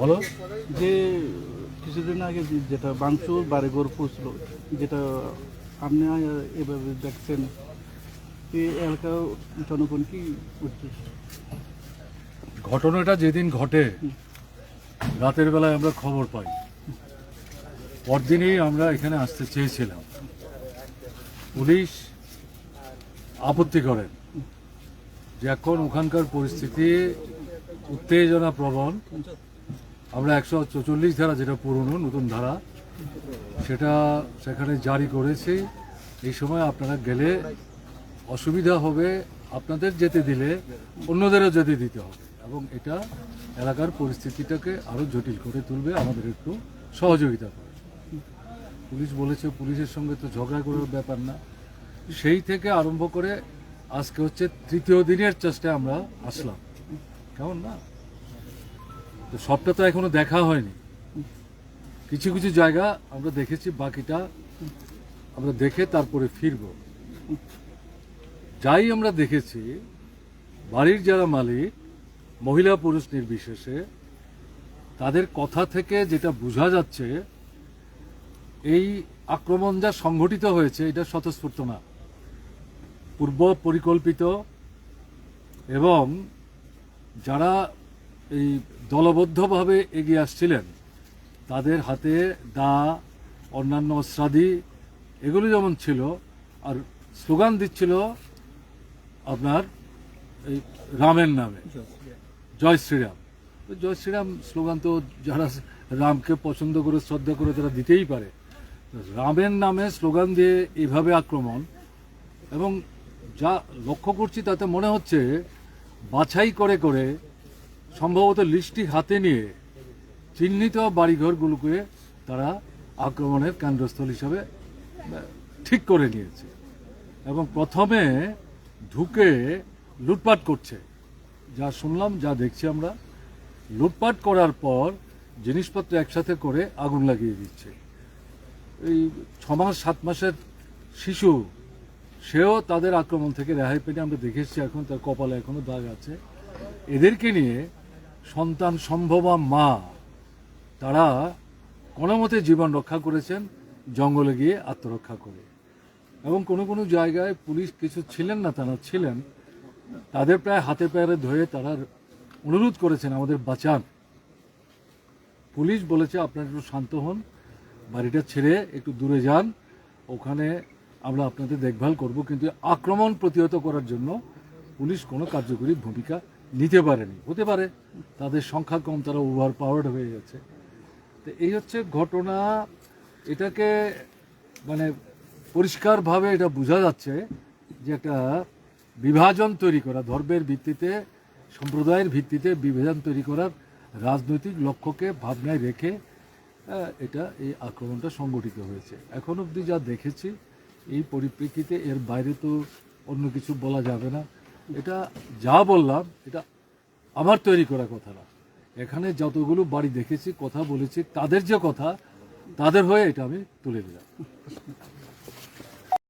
বলো যে কিছুদিন আগে যেটা বাংচুর বাড়িঘর পৌঁছল যেটা আপনি এভাবে দেখছেন এই এলাকার জনগণ কি ঘটনাটা যেদিন ঘটে রাতের বেলায় আমরা খবর পাই। পরদিনই আমরা এখানে আসতে চেয়েছিলাম। পুলিশ আপত্তি করেন যে এখন ওখানকার পরিস্থিতি উত্তেজনা প্রবণ। আমরা একশো চৌচল্লিশ ধারা যেটা পুরনো, নতুন ধারা, সেটা সেখানে জারি করেছি। এই সময় আপনারা গেলে অসুবিধা হবে, আপনাদের যেতে দিলে অন্যদেরও যেতে দিতে হবে এবং এটা এলাকার পরিস্থিতিটাকে আরও জটিল করে তুলবে, আমাদের একটু সহযোগিতা করে পুলিশ বলেছে, পুলিশের সঙ্গে তো ঝগড়া করার ব্যাপার না। সেই থেকে আরম্ভ করে আজকে হচ্ছে তৃতীয় দিনের চেষ্টায় আমরা আসলাম। কেমন না? তো সবটা তো এখনও দেখা হয়নি। কিছু কিছু জায়গা আমরা দেখেছি, বাকিটা আমরা দেখে তারপরে ফিরবো। যাই আমরা দেখেছি, বাড়ির যারা মালিক, মহিলা পুরুষ নির্বিশেষে, তাদের কথা থেকে যেটা বোঝা যাচ্ছে, এই আক্রমণ যা সংঘটিত হয়েছে, এটা স্বতঃস্ফূর্ত না। পূর্ব পরিকল্পিত এবং যারা এই দলবদ্ধভাবে এগিয়ে আসছিলেন। তাদের হাতে দা অন্যান্য অস্ত্রাদি এগুলো যেমন ছিল আর স্লোগান দিচ্ছিল আপনার এই রামের নামে। জয় শ্রীরাম। তো জয় শ্রীরাম স্লোগান তো যারা রামকে পছন্দ করে শ্রদ্ধা করে তারা দিতেই পারে। রামের নামে স্লোগান দিয়ে এভাবে আক্রমণ এবং যা লক্ষ্য করছি তাতে মনে হচ্ছে বাছাই করে করে সম্ভবত লিস্টটি হাতে নিয়ে চিহ্নিত বাড়িঘরগুলোকে তারা আক্রমণের কেন্দ্রস্থল হিসাবে ঠিক করে নিয়েছে। এবং প্রথমে ঢুকে লুটপাট করছে। যা শুনলাম, যা দেখছি আমরা, লুটপাট করার পর জিনিসপত্র একসাথে করে আগুন লাগিয়ে দিচ্ছে। এই ছ মাস সাত মাসের শিশু, সেও তাদের আক্রমণ থেকে রেহাই পেতে আমরা দেখেছি এখন, তার কপালে এখনও দাগ আছে। এদেরকে নিয়ে সন্তান সম্ভবা মা। তারা কোনো মতে জীবন রক্ষা করেছেন, জঙ্গলে গিয়ে আত্মরক্ষা করে। এবং কোনো কোনো জায়গায় পুলিশ কিছু ছিলেন না, তারা ছিলেন। তাদের প্রায় হাতে পায়ে ধরে তারা অনুরোধ করেছেন আমাদের বাঁচান। পুলিশ বলেছে, আপনারা একটু শান্ত হন, বাড়িটা ছেড়ে একটু দূরে যান। ওখানে আমরা আপনাদের দেখভাল করব। কিন্তু আক্রমণ প্রতিহত করার জন্য পুলিশ কোনো কার্যকরী ভূমিকা নিতে পারেনি। হতে পারে, তাদের সংখ্যা কম, তারা ওভার পাওয়ার্ড হয়ে গেছে তো এই হচ্ছে ঘটনা। এটাকে মানে পরিষ্কারভাবে এটা বোঝা যাচ্ছে যে একটা বিভাজন তৈরি করা, ধর্মের ভিত্তিতে, সম্প্রদায়ের ভিত্তিতে বিভাজন তৈরি করার রাজনৈতিক লক্ষ্যকে ভাবনায় রেখে এটা এই আক্রমণটা সংগঠিত হয়েছে। এখন অবধি যা দেখেছি, এই পরিপ্রেক্ষিতে এর বাইরে তো অন্য কিছু বলা যাবে না। এটা যা বললাম, এটা আমার তৈরি করা কথা না। এখানে যতগুলো বাড়ি দেখেছি, কথা বলেছি, তাদের যে কথা, তাদের হয়ে এটা আমি তুলে দিলাম